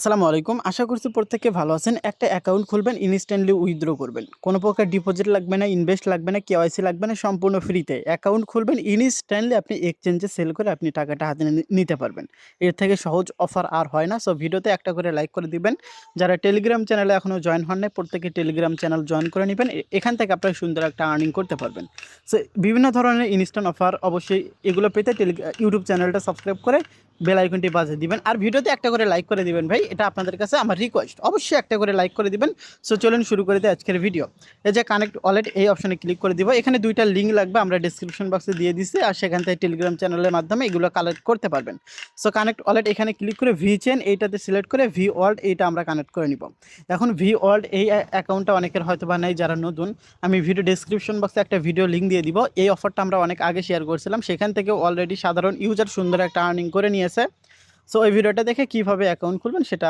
আসসালামু আলাইকুম। আশা করছি প্রত্যেকে ভালো আছেন। একটা অ্যাকাউন্ট খুলবেন ইনস্ট্যান্টলি উইথড্র করবেন। কোনো প্রকার ডিপোজিট লাগবে না ইনভেস্ট লাগবে না কেওয়াইসি লাগবে না, সম্পূর্ণ ফ্রিতে অ্যাকাউন্ট খুলবেন ইনস্ট্যান্টলি আপনি এক্সচেঞ্জে সেল করে আপনি টাকাটা হাতে নিতে পারবেন। এর থেকে সহজ অফার আর হয় না। সো ভিডিওতে একটা করে লাইক করে দিবেন। যারা টেলিগ্রাম চ্যানেলে এখনও জয়েন হন নাই, প্রত্যেকে টেলিগ্রাম চ্যানেল জয়েন করে নেবেন। এখান থেকে আপনারা সুন্দর একটা আর্নিং করতে পারবেন। সো বিভিন্ন ধরনের ইনস্ট্যান্ট অফার অবশ্যই এগুলো পেতে টেলি ইউটিউব চ্যানেলটা সাবস্ক্রাইব করে বেল আইকনটি বাজিয়ে দিবেন। আর ভিডিওতে একটা করে লাইক করে দিবেন ভাই। এটা আপনাদের কাছে আমার রিকোয়েস্ট অবশ্যই একটা করে লাইক করে দিবেন। সো চলুন শুরু করে দিই আজকের ভিডিও এই যে কানেক্ট ওয়ালেট এই অপশনে ক্লিক করে দিব। এখানে দুইটা লিঙ্ক লাগবে, আমরা ডিসক্রিপশন বক্সে দিয়ে দিচ্ছি আর সেখান থেকে টেলিগ্রাম চ্যানেলের মাধ্যমে এগুলো কালেক্ট করতে পারবেন। সো কানেক্ট ওয়ালেট এখানে ক্লিক করে ভি চেন এইটাতে সিলেক্ট করে ভি ওয়ার্ল্ড এইটা আমরা কানেক্ট করে নিব। এখন ভি ওয়ার্ল্ড এই অ্যাকাউন্টটা অনেকের হয়তো বা নেই, যারা নতুন, আমি ভিডিও ডিসক্রিপশন বক্সে একটা ভিডিও লিঙ্ক দিয়ে দিব। এই অফারটা আমরা অনেক আগে শেয়ার করছিলাম। সেখান থেকে অলরেডি সাধারণ ইউজার সুন্দর একটা আর্নিং করে নিয়েছে। সো ওই ভিডিওটা দেখে কীভাবে অ্যাকাউন্ট খুলবেন সেটা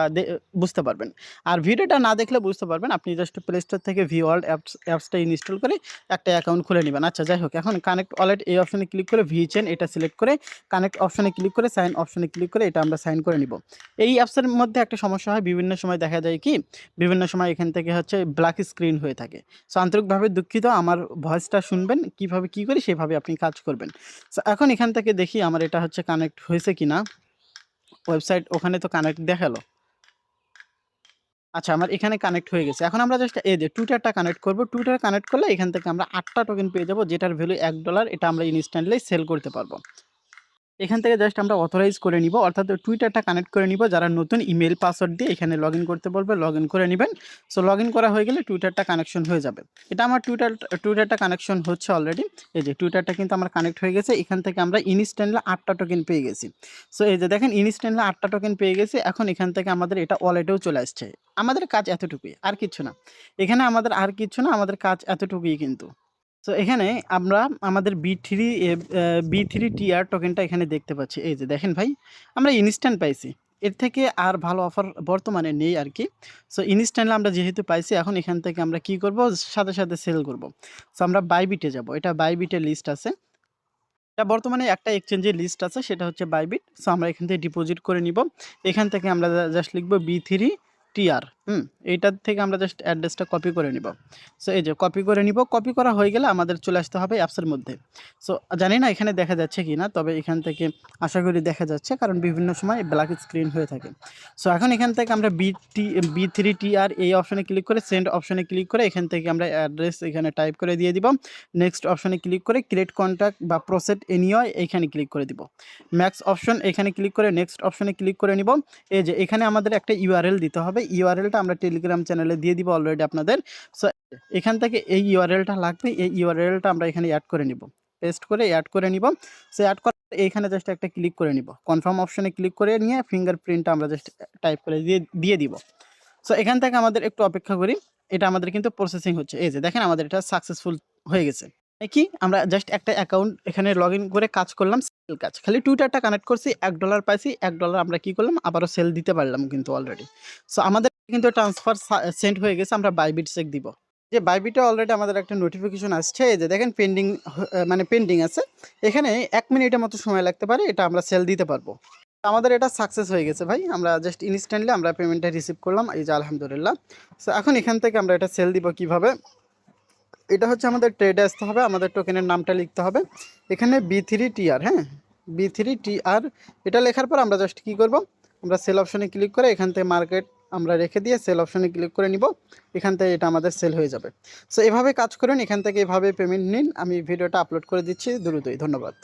বুঝতে পারবেন। আর ভিডিওটা না দেখলে বুঝতে পারবেন, আপনি জাস্ট প্লে স্টোর থেকে ভি ওয়ার্ল্ড অ্যাপস অ্যাপসটা ইনস্টল করে একটা অ্যাকাউন্ট খুলে নেবেন। আচ্ছা যাই হোক, এখন কানেক্ট ওয়ালেট এই অপশনে ক্লিক করে ভি চেন এটা সিলেক্ট করে কানেক্ট অপশনে ক্লিক করে সাইন অপশনে ক্লিক করে এটা আমরা সাইন করে নিব। এই অ্যাপসের মধ্যে একটা সমস্যা হয়, বিভিন্ন সময় দেখা যায় কি, বিভিন্ন সময় এখান থেকে হচ্ছে ব্ল্যাক স্ক্রিন হয়ে থাকে। সো আন্তরিকভাবে দুঃখিত, আমার ভয়েসটা শুনবেন, কীভাবে কি করি সেভাবে আপনি কাজ করবেন। সো এখন এখান থেকে দেখি আমার এটা হচ্ছে কানেক্ট হয়েছে কিনা। ওয়েবসাইট ওখানে তো কানেক্ট দেখাল। আচ্ছা আমার এখানে কানেক্ট হয়ে গেছে। এখন আমরা জাস্ট এই যে টুইটারটা কানেক্ট করব। টুইটার কানেক্ট করলে এখান থেকে আমরা আটটা টোকেন পেয়ে যাব, যেটার ভ্যালু এক ডলার এটা আমরা ইনস্ট্যান্টলি সেল করতে পারব। এখান থেকে জাস্ট আমরা অথরাইজ করে নিব। অর্থাৎ টুইটারটা কানেক্ট করে নিব। যারা নতুন ইমেল পাসওয়ার্ড দিয়ে এখানে লগ করতে বলবে লগ করে নেবেন। সো লগ করা হয়ে গেলে টুইটারটা কানেকশন হয়ে যাবে। এটা আমার টুইটার টুইটারটা কানেকশন হচ্ছে অলরেডি এই যে টুইটারটা কিন্তু আমার কানেক্ট হয়ে গেছে। এখান থেকে আমরা ইনস্ট্যান্টলি আটটা টোকেন পেয়ে গেছি। সো এই যে দেখেন ইনস্ট্যান্টলি আটটা টোকেন পেয়ে গেছি। এখন এখান থেকে আমাদের এটা ওয়ালেটেও চলে আসছে। আমাদের কাজ এতটুকুই, আর কিছু না। এখানে আমাদের আর কিছু না, আমাদের কাজ এতটুকুই কিন্তু। তো এখানে আমরা আমাদের B three B three TR টোকেনটা এখানে দেখতে পাচ্ছি। এই যে দেখেন ভাই, আমরা ইনস্ট্যান্ট পাইছি। এর থেকে আর ভালো অফার বর্তমানে নেই আর কি। সো ইনস্ট্যান্টলি আমরা যেহেতু পাইছি, এখন এখান থেকে আমরা কি করব? সাথে সাথে সেল করব। সো আমরা বাইবিটে যাব। এটা বাইবিটের লিস্ট আছে। এটা বর্তমানে একটা এক্সচেঞ্জের লিস্ট আছে, সেটা হচ্ছে বাইবিট সো আমরা এখান থেকে ডিপোজিট করে নিব। এখান থেকে আমরা জাস্ট লিখব বি থ্রি টিআর হুম, এইটার থেকে আমরা জাস্ট অ্যাড্রেসটা কপি করে নিব। সো এই যে কপি করে নিব কপি করা হয়ে গেলে আমাদের চলে আসতে হবে অ্যাপসের মধ্যে। সো জানি না এখানে দেখা যাচ্ছে কি না তবে এখান থেকে আশা করি দেখা যাচ্ছে, কারণ বিভিন্ন সময় ব্ল্যাক স্ক্রিন হয়ে থাকে। সো এখন এখান থেকে আমরা B T B three T R এই অপশনে ক্লিক করে সেন্ড অপশনে ক্লিক করে, এখান থেকে আমরা অ্যাড্রেস এখানে টাইপ করে দিয়ে দিব। নেক্সট অপশনে ক্লিক করে ক্রিয়েট কন্ট্যাক্ট বা প্রসেট এনিওয় এখানে ক্লিক করে দিব। ম্যাক্স অপশন এখানে ক্লিক করে নেক্সট অপশনে ক্লিক করে নিব। এই যে এখানে আমাদের একটা ইউআরএল দিতে হবে। ইউআরএলটা আমরা টেলিগ্রাম চ্যানেলে দিয়ে দিব অলরেডি আপনাদের। সো এখান থেকে এই ইউআরএলটা লাগবে, এই ইউআরএলটা আমরা এখানে অ্যাড করে নিব। পেস্ট করে অ্যাড করে নিব। সো অ্যাড করার এইখানে জাস্ট একটা ক্লিক করে নিব। কনফার্ম অপশনে ক্লিক করে নিয়ে ফিঙ্গারপ্রিন্টটা আমরা জাস্ট টাইপ করে দিয়ে দিয়ে দিব। সো এখান থেকে আমাদের একটু অপেক্ষা করি। এটা আমাদের কিন্তু প্রসেসিং হচ্ছে। এই যে দেখেন আমাদের এটা সাকসেসফুল হয়ে গেছে। কি? আমরা জাস্ট একটা অ্যাকাউন্ট এখানে লগ ইন করে কাজ করলাম সেল কাজ। খালি টুইটারটা কানেক্ট করছি, এক ডলার পাইছি, এক ডলার আমরা কি করলাম? আবারও সেল দিতে পারলাম কিন্তু অলরেডি সো আমাদের কিন্তু ট্রান্সফার সেন্ড হয়ে গেছে, আমরা বাইবিট চেক দিব। যে বাইবিটে অলরেডি আমাদের একটা নোটিফিকেশন আসছে যে দেখেন পেন্ডিং মানে পেন্ডিং আছে। এখানে এক মিনিটের মতো সময় লাগতে পারে, এটা আমরা সেল দিতে পারব। আমাদের এটা সাকসেস হয়ে গেছে ভাই। আমরা জাস্ট ইনস্ট্যান্টলি আমরা পেমেন্টটা রিসিভ করলাম, এই যে আলহামদুলিল্লাহ। সো এখন এখান থেকে আমরা এটা সেল দিব কীভাবে? এটা হচ্ছে আমাদের ট্রেডে আসতে হবে, আমাদের টোকেনের নামটা লিখতে হবে। এখানে বি থ্রি টিআর হ্যাঁ? বি থ্রি টিআর এটা লেখার পর আমরা জাস্ট কী করব? আমরা সেল অপশনে ক্লিক করে এখান থেকে মার্কেট আমরা রেখে দিয়ে সেল অপশনে ক্লিক করে নিব, এখান থেকে এটা আমাদের সেল হয়ে যাবে। সো এভাবে কাজ করুন, এখান থেকে এভাবে পেমেন্ট নিন। আমি ভিডিওটা আপলোড করে দিচ্ছি, দ্রুতই। ধন্যবাদ।